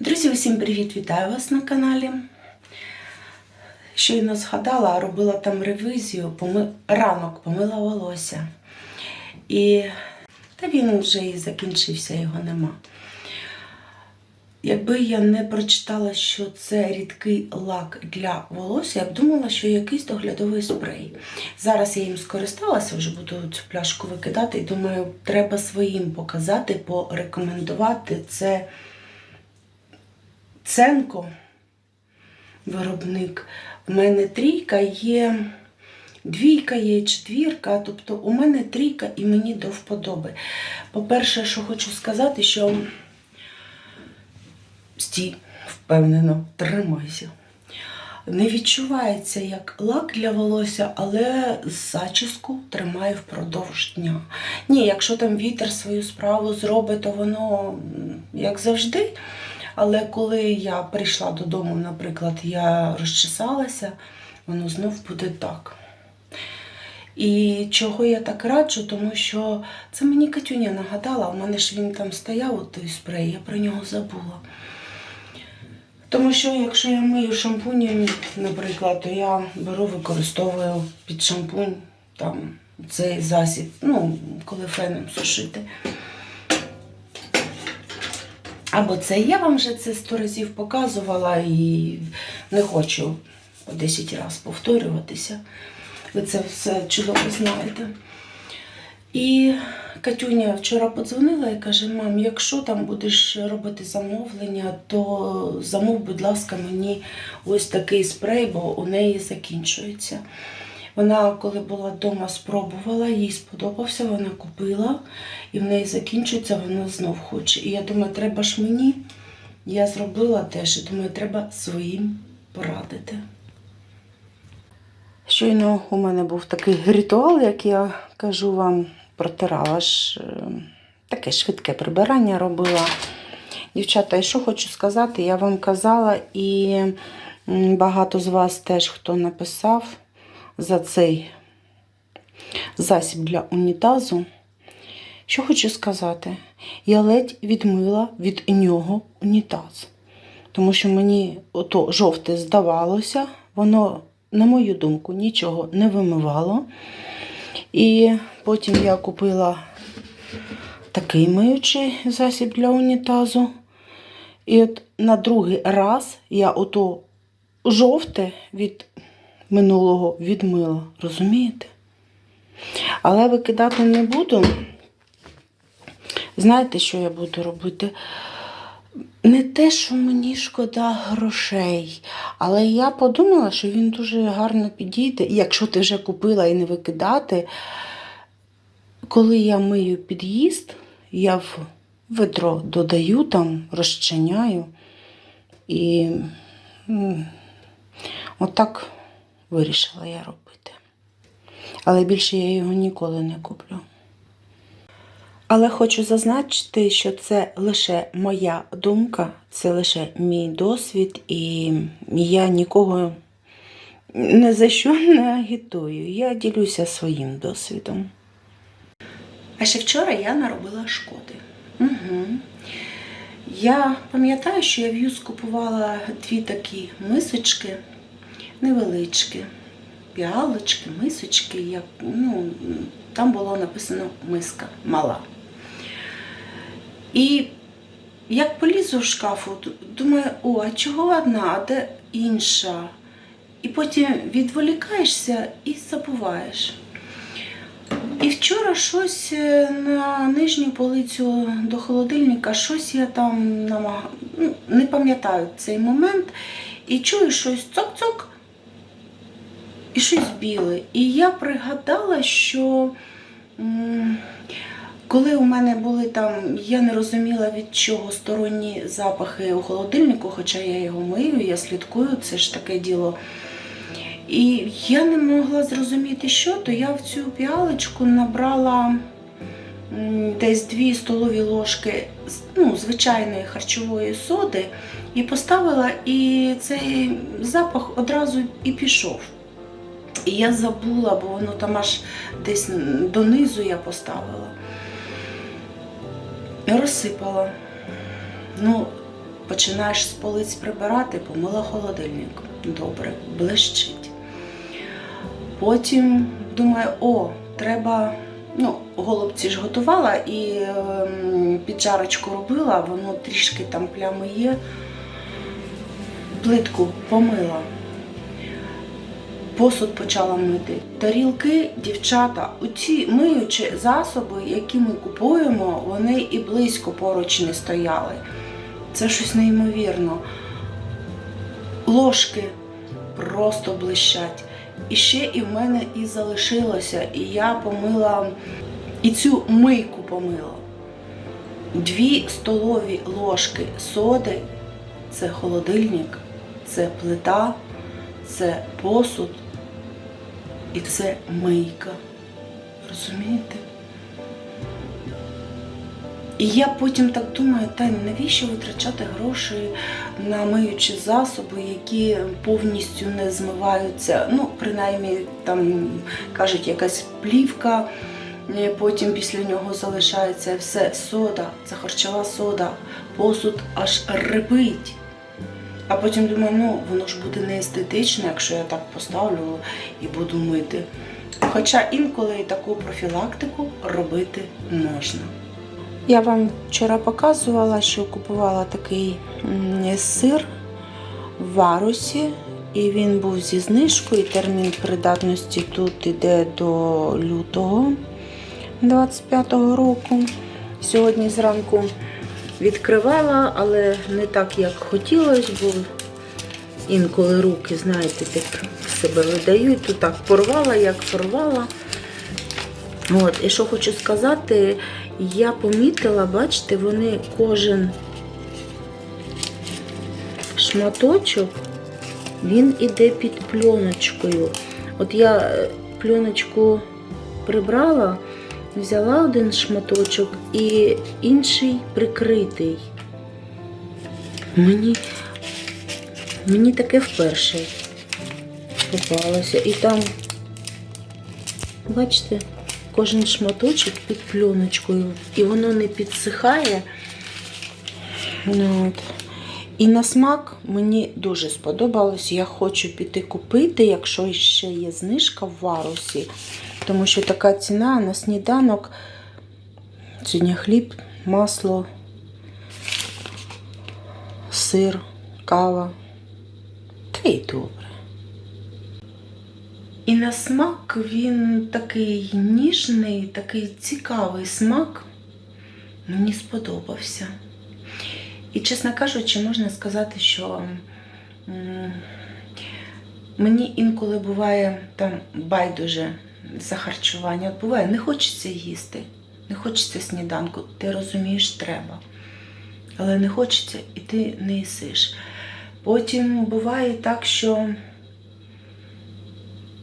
Друзі, усім привіт! Вітаю вас на каналі. Щойно згадала, робила там ревізію, поми... ранок помила волосся. І та він вже і закінчився, його нема. Якби я не прочитала, що це рідкий лак для волосся, я б думала, що якийсь доглядовий спрей. Зараз я їм скористалася, вже буду цю пляшку викидати і думаю, треба своїм показати, порекомендувати це. Ценко, виробник. У мене трійка є, двійка є, четвірка, тобто у мене трійка і мені до вподоби. По-перше, що хочу сказати, що стій, впевнено, тримайся. Не відчувається як лак для волосся, але зачіску тримає впродовж дня. Ні, якщо там вітер свою справу зробить, то воно як завжди. Але коли я прийшла додому, наприклад, я розчесалася, воно знов буде так. І чого я так раджу, тому що це мені Катюня нагадала, у мене ж він там стояв, от той спрей, я про нього забула. Тому що якщо я мию шампунем, наприклад, то я беру, використовую під шампунь там цей засіб, ну, коли феном сушити. Або це я вам вже це сто разів показувала і не хочу по 10 разів повторюватися. Ви це все чудово знаєте. І Катюня вчора подзвонила і каже: мам, якщо там будеш робити замовлення, то замов, будь ласка, мені ось такий спрей, бо у неї закінчується. Вона, коли була вдома, спробувала, їй сподобався, вона купила, і в неї закінчується, вона знов хоче. І я думаю, треба ж мені. Я зробила теж, і думаю, треба своїм порадити. Щойно у мене був такий ритуал, як я кажу вам, протирала ж е, таке швидке прибирання робила. Дівчата, і що хочу сказати, я вам казала, і багато з вас теж хто написав за цей засіб для унітазу. Що хочу сказати, я ледь відмила від нього унітаз. Тому що мені ото жовте здавалося, воно, на мою думку, нічого не вимивало. І потім я купила такий миючий засіб для унітазу. І от на другий раз я ото жовте від минулого відмила, розумієте? Але викидати не буду. Знаєте, що я буду робити? Не те, що мені шкода грошей, але я подумала, що він дуже гарно підійде. І якщо ти вже купила і не викидати, коли я мию під'їзд, я в ведро додаю там, розчиняю. І отак вирішила я робити. Але більше я його ніколи не куплю. Але хочу зазначити, що це лише моя думка, це лише мій досвід, і я нікого не за що не агітую. Я ділюся своїм досвідом. А ще вчора я наробила шкоди. Угу. Я пам'ятаю, що я в Юз купувала дві такі мисочки невеличкі, піалочки, мисочки. Як, ну, там було написано миска мала. І як полізу в шкафу, думаю, о, а чого одна, а де інша? І потім відволікаєшся і забуваєш. І вчора щось е, на нижню полицю до холодильника, щось я там намагала, ну, не пам'ятаю цей момент, і чую щось цок-цок, і щось біле. І я пригадала, що коли у мене були там, я не розуміла від чого сторонні запахи у холодильнику, хоча я його мию, я слідкую, це ж таке діло. І я не могла зрозуміти, що, то я в цю піалочку набрала десь 2 столові ложки ну, звичайної харчової соди і поставила, і цей запах одразу і пішов. І я забула, бо воно там аж десь донизу я поставила. Розсипала. Ну, починаєш з полиць прибирати, помила холодильник. Добре, блищить. Потім думаю, о, треба. Ну, голубці ж готувала і ем, піджарочку робила, воно трішки там плями є. Плитку помила. Посуд почала мити. Тарілки, дівчата, оці миючі засоби, які ми купуємо, вони і близько поруч не стояли. Це щось неймовірно. Ложки просто блищать. І ще і в мене і залишилося. І я помила і цю мийку помила. Дві столові ложки соди це холодильник, це плита, це посуд і це мийка. Розумієте? І я потім так думаю, та навіщо витрачати гроші на миючі засоби, які повністю не змиваються. Ну, принаймні, там кажуть, якась плівка, потім після нього залишається все сода, це харчова сода, посуд аж репить. А потім думаю, ну воно ж буде не естетично, якщо я так поставлю і буду мити. Хоча інколи і таку профілактику робити можна. Я вам вчора показувала, що купувала такий сир в варусі, і він був зі знижкою. Термін придатності тут іде до лютого 25-го року. Сьогодні зранку відкривала, але не так, як хотілося, бо інколи руки, знаєте, так себе видають. Тут так порвала, як порвала. От, і що хочу сказати, я помітила, бачите, вони кожен шматочок, він іде під пленочкою. От я е, пленочку прибрала, взяла один шматочок і інший прикритий. Мені, мені таке вперше попалося. І там, бачите, кожен шматочок під пленочкою, і воно не підсихає. Ну, от. І на смак мені дуже сподобалось. Я хочу піти купити, якщо ще є знижка в варусі, тому що така ціна на сніданок. Сьогодні хліб, масло, сир, кава. Та й добре. І на смак він такий ніжний, такий цікавий смак. Мені сподобався. І, чесно кажучи, можна сказати, що мені інколи буває там байдуже за харчування. От буває, не хочеться їсти, не хочеться сніданку. Ти розумієш, треба. Але не хочеться і ти не їсиш. Потім буває так, що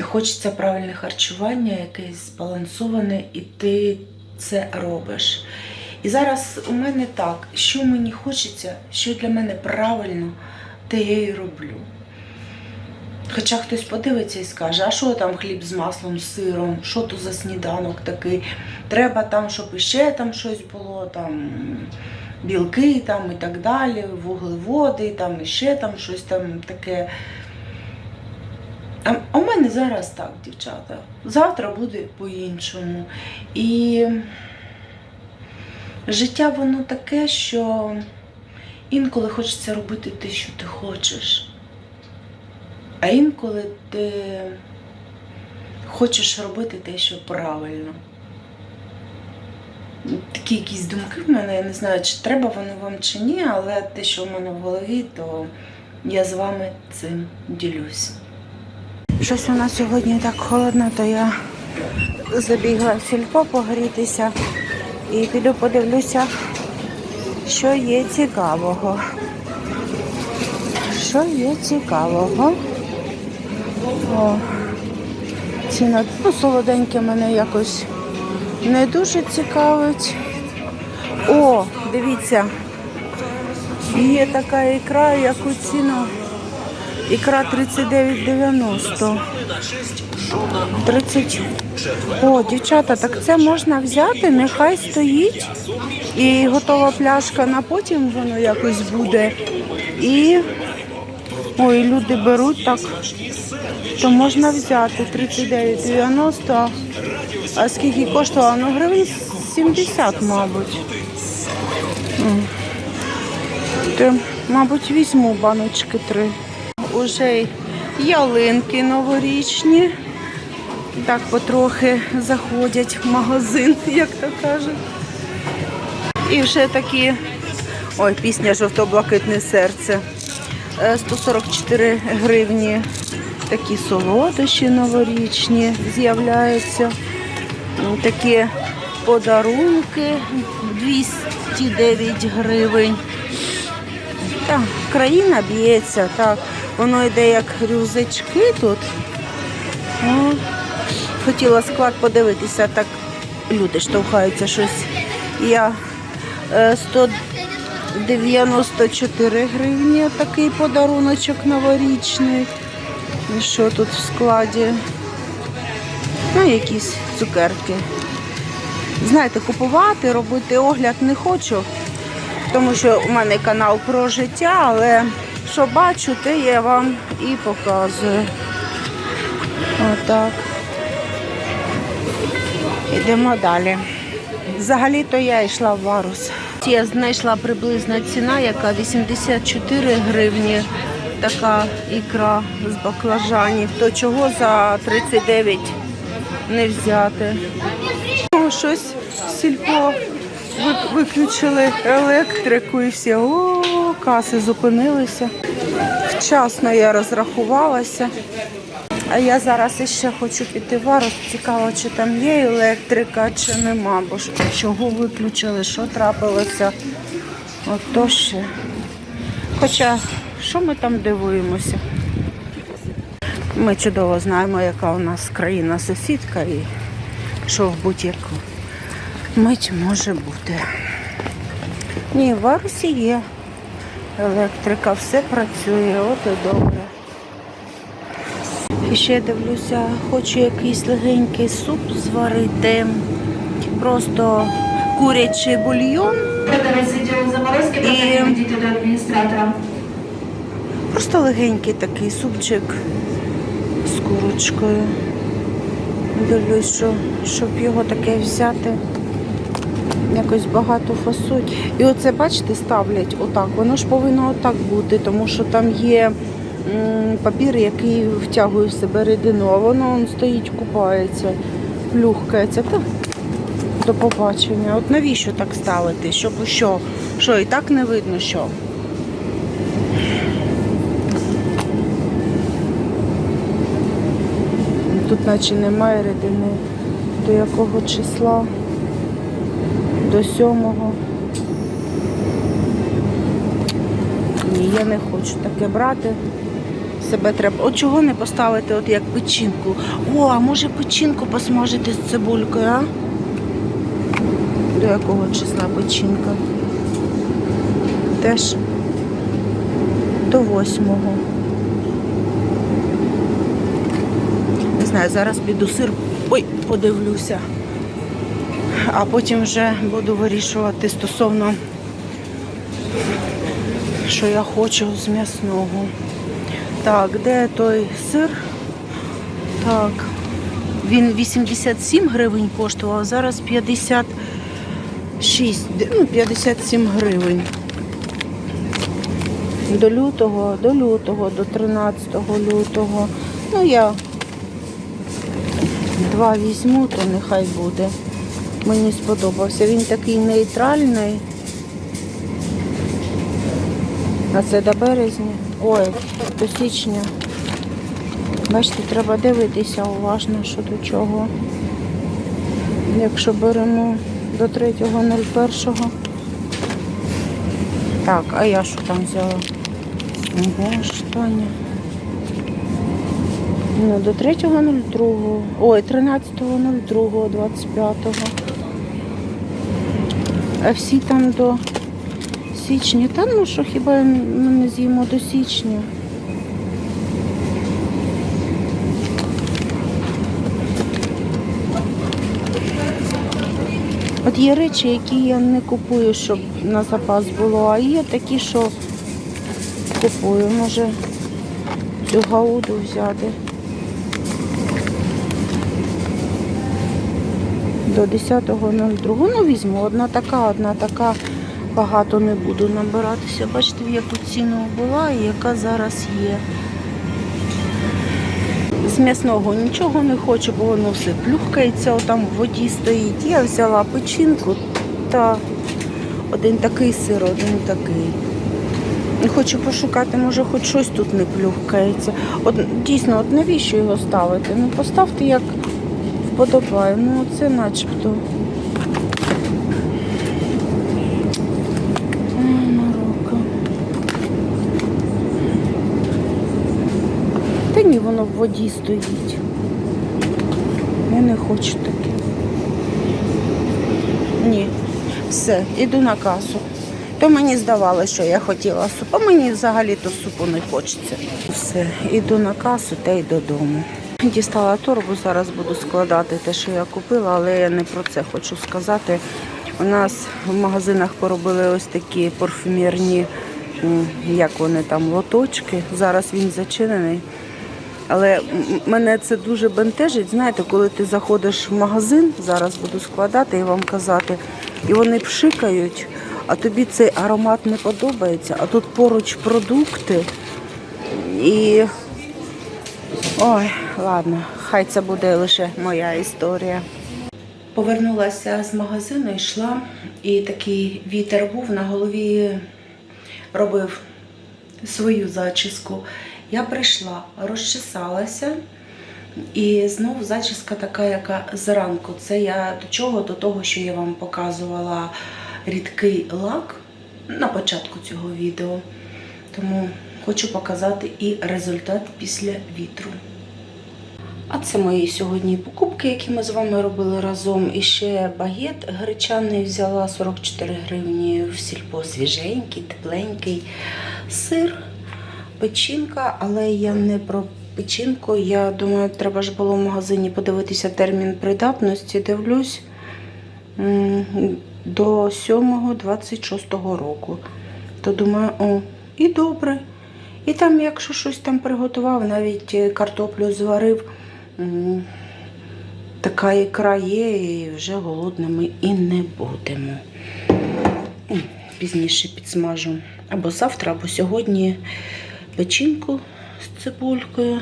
хочеться правильне харчування, якесь збалансоване, і ти це робиш. І зараз у мене так, що мені хочеться, що для мене правильно, те я і роблю. Хоча хтось подивиться і скаже, а що там хліб з маслом, з сиром, що то за сніданок такий? Треба там, щоб іще там щось було, там білки там і так далі, вуглеводи, там іще там щось там таке. А у мене зараз так, дівчата. Завтра буде по-іншому. І життя воно таке, що інколи хочеться робити те, що ти хочеш. А інколи ти хочеш робити те, що правильно. Такі якісь думки в мене, я не знаю, чи треба вони вам чи ні, але те, що в мене в голові, то я з вами цим ділюсь. Щось у нас сьогодні так холодно, то я забігла в сільпо погрітися і піду подивлюся, що є цікавого. Що є цікавого? О, ціна ну, солоденьке мене якось не дуже цікавить. О, дивіться, є така ікра, яку ціну. Ікра 39,90. 30. О, дівчата, так це можна взяти, нехай стоїть. І готова пляшка на потім воно якось буде. І ой, люди беруть так. То можна взяти 39,90. А скільки коштувало? Ну, гривень 70, мабуть. То, мабуть, візьму баночки три. Уже ялинки новорічні. Так потрохи заходять в магазин, як то кажуть. І вже такі. Ой, пісня Жовто-блакитне серце. Е, 144 гривні. Такі солодощі новорічні з'являються. Такі подарунки 209 гривень. Так, країна б'ється, так. Воно йде як рюзачки тут. О, хотіла склад подивитися, так люди штовхаються щось. Я е, 100 94 гривні такий подаруночок новорічний. І що тут в складі? Ну, якісь цукерки. Знаєте, купувати, робити огляд не хочу, тому що у мене канал про життя, але що бачу, те я вам і показую. Отак. Ідемо далі. Взагалі-то я йшла в варус. Я знайшла приблизна ціна, яка 84 гривні. Така ікра з баклажанів. То чого за 39 не взяти? Щось сільпо ви- виключили електрику і всі. О, каси зупинилися. Вчасно я розрахувалася. А я зараз іще хочу піти в Арос. Цікаво, чи там є електрика, чи нема. Бо чого виключили, що трапилося. От то ще. Хоча, що ми там дивуємося? Ми чудово знаємо, яка у нас країна сусідка і що в будь-яку мить може бути. Ні, в Арусі є електрика, все працює, от і добре. І ще дивлюся, хочу якийсь легенький суп зварити. Просто курячий бульйон. І-. Просто легенький такий супчик з курочкою. Дивлюсь, що, щоб його таке взяти. Якось багато фасують. І оце, бачите, ставлять отак. Воно ж повинно отак бути, тому що там є папір, який втягує в себе рідину, а воно он стоїть, купається, плюхкається. Та до побачення. От навіщо так ставити? Щоб що? Що, і так не видно, що? Тут наче немає рідини. До якого числа? До сьомого. Ні, я не хочу таке брати. Себе треба. От чого не поставити, от як печінку? О, а може печінку посмажити з цибулькою, а? До якого числа печінка? Теж до восьмого. Не знаю, зараз піду сир. Ой, подивлюся. А потім вже буду вирішувати стосовно, що я хочу з м'ясного. Так, де той сир? Так. Він 87 гривень коштував, а зараз 56, ну, 57 гривень. До лютого, до лютого, до 13 лютого. Ну, я два візьму, то нехай буде. Мені сподобався. Він такий нейтральний. А це до березня. Ой, до січня. Бачите, треба дивитися уважно, що до чого. Якщо беремо до 3.01. Так, а я що там взяла? Ого, Таня. Ну, до 3.02. Ой, 13.02, 25. А всі там до січня. Та ну що хіба ми не з'їмо до січня? От є речі, які я не купую, щоб на запас було, а є такі, що купую. Може цю гауду взяти. До 10.02. Ну, візьму. Одна така, одна така. Багато не буду набиратися. Бачите, в яку ціну була і яка зараз є. З м'ясного нічого не хочу, бо воно все плюхкається, там в воді стоїть. Я взяла печінку та один такий сир, один такий. Хочу пошукати, може хоч щось тут не плюхкається. От дійсно, от навіщо його ставити? Ну поставте як вподобає. Ну це начебто. Та ні, воно в воді стоїть. Я не хочу таке. Ні. Все, іду на касу. То мені здавалося, що я хотіла суп, а мені взагалі то супу не хочеться. Все, іду на касу та й додому. Дістала торбу, зараз буду складати те, що я купила, але я не про це хочу сказати. У нас в магазинах поробили ось такі парфюмерні, як вони там, лоточки. Зараз він зачинений. Але мене це дуже бентежить. Знаєте, коли ти заходиш в магазин, зараз буду складати і вам казати, і вони пшикають, а тобі цей аромат не подобається, а тут поруч продукти. І ой, ладно, хай це буде лише моя історія. Повернулася з магазину, йшла, і такий вітер був на голові робив свою зачіску. Я прийшла, розчесалася, і знову зачіска така, яка зранку. Це я до чого? До того, що я вам показувала рідкий лак на початку цього відео. Тому хочу показати і результат після вітру. А це мої сьогодні покупки, які ми з вами робили разом. І ще багет гречаний взяла 44 гривні в сільпо свіженький, тепленький. Сир, печінка, але я не про печінку. Я думаю, треба ж було в магазині подивитися термін придатності. Дивлюсь до 7-26 року. То думаю, о, і добре. І там, якщо щось там приготував, навіть е, картоплю зварив, така ікра є, і вже голодними і не будемо. Пізніше підсмажу. Або завтра, або сьогодні печінку з цибулькою.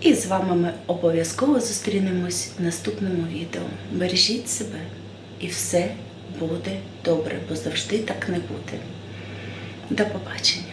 І з вами ми обов'язково зустрінемось в наступному відео. Бережіть себе і все буде добре, бо завжди так не буде. До побачення.